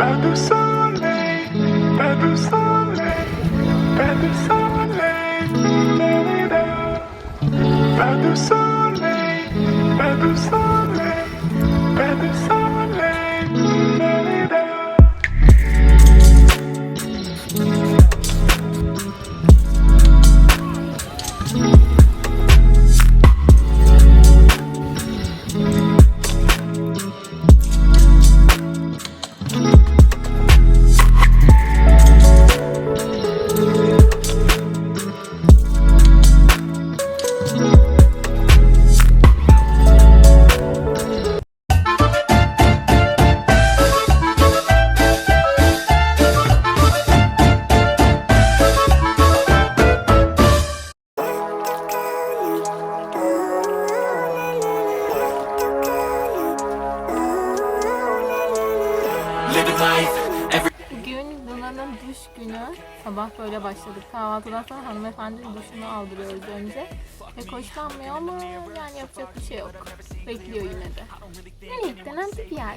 Pas de soleil, pas de soleil, pas de soleil. Pas de soleil, pas de soleil, Bugün Luna'nın duş günü. Sabah böyle başladık. Kahvaltıdan sonra hanımefendi duşunu aldırıyoruz önce. Pek hoşlanmıyor ama yani yapacak bir şey yok. Bekliyor yine de. Nereye denen bir yer.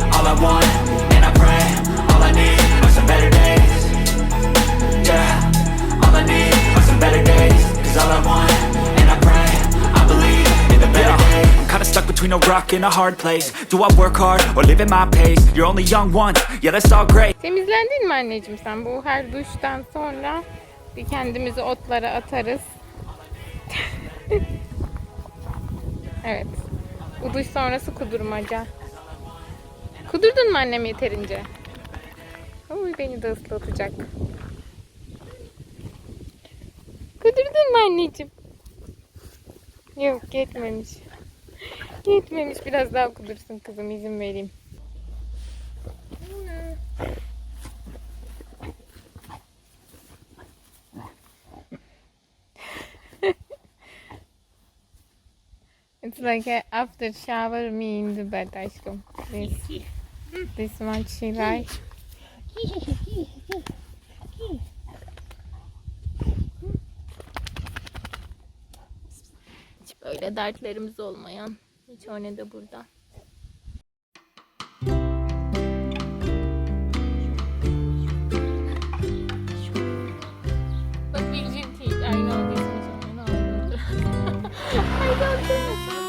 all I want, and I pray All I need are some better days Yeah, all I need are some better days Cause all I want, and I pray I believe in the better days I'm kinda stuck between a rock and a hard place Do I work hard, or live at my pace? You're only young once, yeah that's all great Temizlendin mi anneciğim sen? Bu her duştan sonra bir kendimizi otlara atarız. evet. Bu duş sonrası kudurmaca. Kudurdun mu annem yeterince? Uy beni de ıslatacak. Kudurdun mu anneciğim? Yok yetmemiş. Yetmemiş biraz daha kudursun kızım izin vereyim. It's like after shower me in the bed aşkım. This, this much she like. Hiç böyle dertlerimiz olmayan. Hiç ne de burada. But virgin teeth, I know this much. I know. I don't know.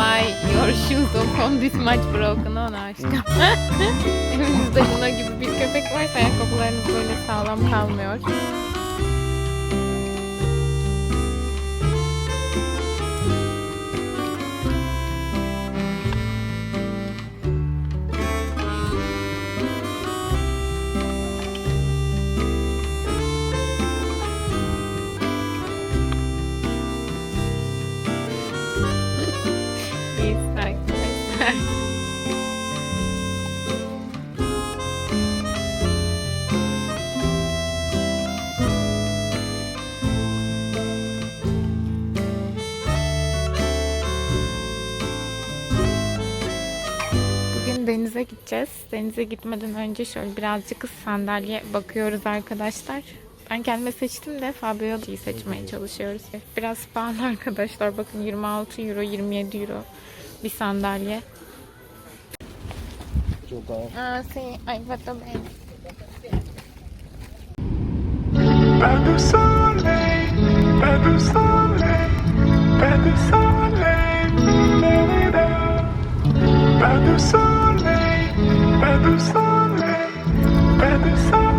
Why your shoes home this much broken on aşkım. Evinizde buna gibi bir köpek varsa ayakkabılarınız böyle sağlam kalmıyor. Denize gideceğiz. Denize gitmeden önce şöyle birazcık sandalye bakıyoruz arkadaşlar. Ben kendime seçtim de Fabio'yu seçmeye çalışıyoruz. Biraz pahalı arkadaşlar. Bakın 26 euro, 27 euro bir sandalye. Ah, sí, ay, foto bene. Pas de soleil, pas de soleil, pas de soleil, By the sunlight, by the sunlight.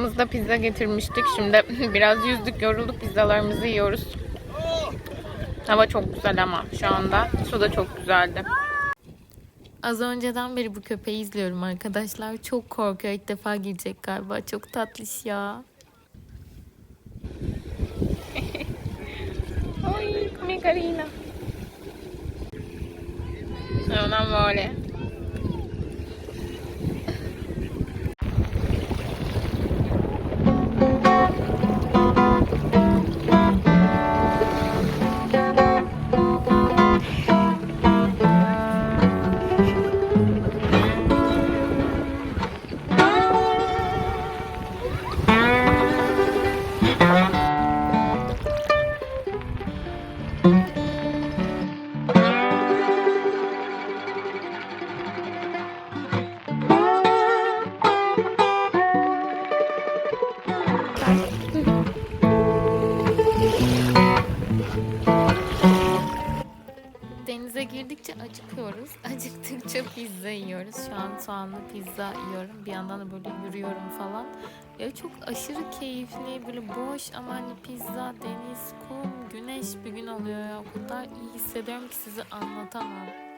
Yanımızda pizza getirmiştik. Şimdi biraz yüzdük, yorulduk. Pizzalarımızı yiyoruz. Hava çok güzel ama şu anda. Su da çok güzeldi. Az önceden beri bu köpeği izliyorum arkadaşlar. Çok korkuyor. İlk defa gelecek galiba. Çok tatlış ya. Ay, come carina. È un amore. Pizza yiyoruz. Şu an soğanlı pizza yiyorum. Bir yandan da böyle yürüyorum falan. Ya çok aşırı keyifli, böyle boş ama hani pizza, deniz, kum, güneş bir gün oluyor ya. O kadar iyi hissediyorum ki size anlatamam.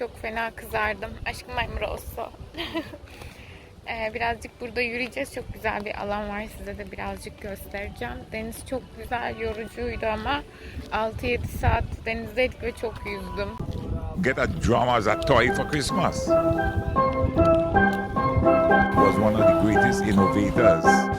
Çok fena kızardım. Aşkım I'm rosso. Ee, birazcık burada yürüyeceğiz. Çok güzel bir alan var. Size de birazcık göstereceğim. Deniz çok güzel, yorucuydu ama 6-7 saat denizdeydik ve çok yüzdüm. Get a drum as a toy for Christmas. Was one of the greatest innovators